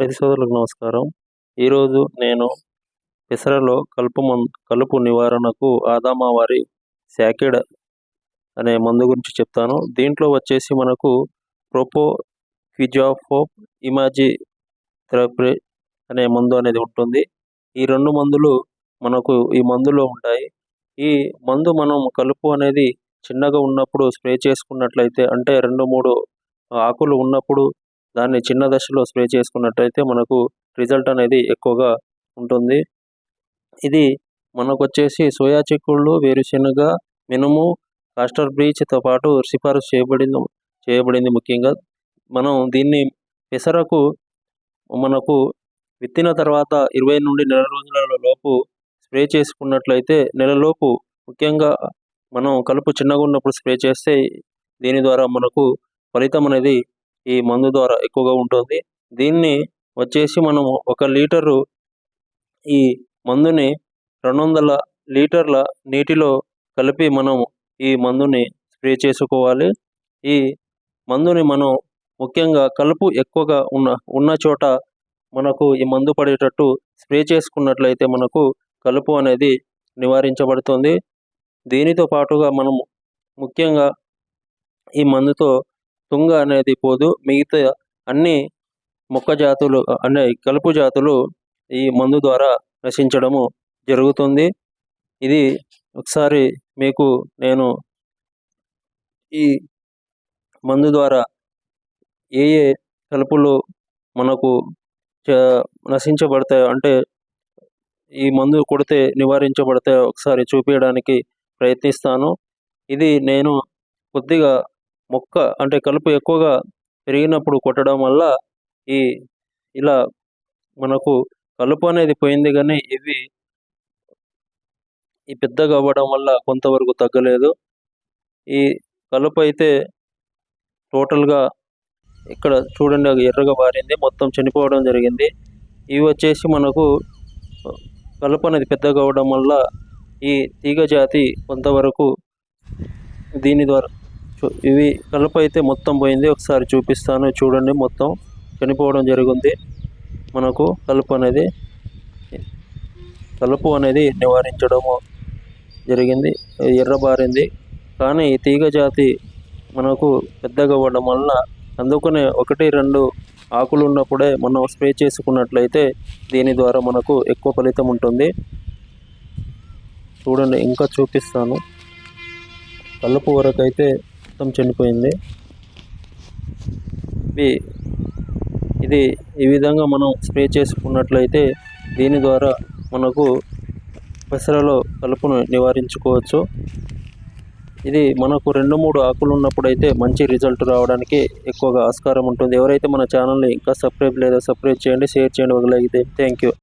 రైతు సోదరులకు నమస్కారం. ఈరోజు నేను పెసరలో కలుపు మం కలుపు నివారణకు ఆదామా వారి శాకిడ్ అనే మందు గురించి చెప్తాను. దీంట్లో వచ్చేసి మనకు ప్రోపో క్విజాఫోప్ ఇమాజీ థెరపీ అనే మందు అనేది ఉంటుంది. ఈ రెండు మందులు మనకు ఈ మందులో ఉంటాయి. ఈ మందు మనం కలుపు అనేది చిన్నగా ఉన్నప్పుడు స్ప్రే చేసుకున్నట్లయితే అంటే రెండు మూడు ఆకులు ఉన్నప్పుడు దాన్ని చిన్న దశలో స్ప్రే చేసుకున్నట్టయితే మనకు రిజల్ట్ అనేది ఎక్కువగా ఉంటుంది. ఇది మనకు వచ్చేసి సోయా చిక్కుళ్ళు వేరుశెనగ మినుము కాస్టర్ బ్రీచ్తో పాటు సిఫారసు చేయబడింది చేయబడింది ముఖ్యంగా. మనం దీన్ని పెసరకు మనకు విత్తిన తర్వాత ఇరవై నుండి నెల రోజుల లోపు స్ప్రే చేసుకున్నట్లయితే నెలలోపు ముఖ్యంగా మనం కలుపు చిన్నగా ఉన్నప్పుడు స్ప్రే చేస్తే దీని ద్వారా మనకు ఫలితం అనేది ఈ మందు ద్వారా ఎక్కువగా ఉంటుంది. దీన్ని వచ్చేసి మనము ఒక లీటరు ఈ మందుని రెండు వందల లీటర్ల నీటిలో కలిపి మనం ఈ మందుని స్ప్రే చేసుకోవాలి. ఈ మందుని మనం ముఖ్యంగా కలుపు ఎక్కువగా ఉన్న ఉన్న చోట మనకు ఈ మందు పడేటట్టు స్ప్రే చేసుకున్నట్లయితే మనకు కలుపు అనేది నివారించబడుతుంది. దీనితో పాటుగా మనము ముఖ్యంగా ఈ మందుతో తుంగ అనేది పోదు. మిగతా అన్ని మొక్క జాతులు అనే కలుపు జాతులు ఈ మందు ద్వారా నశించడము జరుగుతుంది. ఇది ఒకసారి మీకు నేను ఈ మందు ద్వారా ఏ ఏ కలుపులు మనకు నశించబడతాయో అంటే ఈ మందు కొడితే నివారించబడతాయో ఒకసారి చూపించడానికి ప్రయత్నిస్తాను. ఇది నేను కొద్దిగా మొక్క అంటే కలుపు ఎక్కువగా పెరిగినప్పుడు కొట్టడం వల్ల ఈ ఇలా మనకు కలుపు అనేది పోయింది కానీ ఇవి ఈ పెద్దగా అవ్వడం వల్ల కొంతవరకు తగ్గలేదు. ఈ కలుపు అయితే టోటల్గా ఇక్కడ చూడండి ఎర్రగా మారింది. మొత్తం చనిపోవడం జరిగింది. ఇవి వచ్చేసి మనకు కలుపు అనేది పెద్దగా అవ్వడం వల్ల ఈ తీగ జాతి కొంతవరకు దీని ద్వారా ఇవి కలుపు అయితే మొత్తం పోయింది. ఒకసారి చూపిస్తాను. చూడండి మొత్తం చనిపోవడం జరిగింది. మనకు కలుపు అనేది కలుపు అనేది నివారించడము జరిగింది. ఎర్రబారింది. కానీ ఈ తీగ జాతి మనకు పెద్దగా అవ్వడం వలన అందుకనే ఒకటి రెండు ఆకులు ఉన్నప్పుడే మనం స్ప్రే చేసుకున్నట్లయితే దీని ద్వారా మనకు ఎక్కువ ఫలితం ఉంటుంది. చూడండి ఇంకా చూపిస్తాను. కలుపు వరకు అయితే మొత్తం చనిపోయింది. ఇది ఇది ఈ విధంగా మనం స్ప్రే చేసుకున్నట్లయితే దీని ద్వారా మనకు పెసరలో కలుపును నివారించుకోవచ్చు. ఇది మనకు రెండు మూడు ఆకులు ఉన్నప్పుడు అయితే మంచి రిజల్ట్ రావడానికి ఎక్కువగా ఆస్కారం ఉంటుంది. ఎవరైతే మన ఛానల్ని ఇంకా సబ్స్క్రైబ్ లేదా సబ్స్క్రైబ్ చేయండి షేర్ చేయండి. వదిలేగితే థ్యాంక్ యూ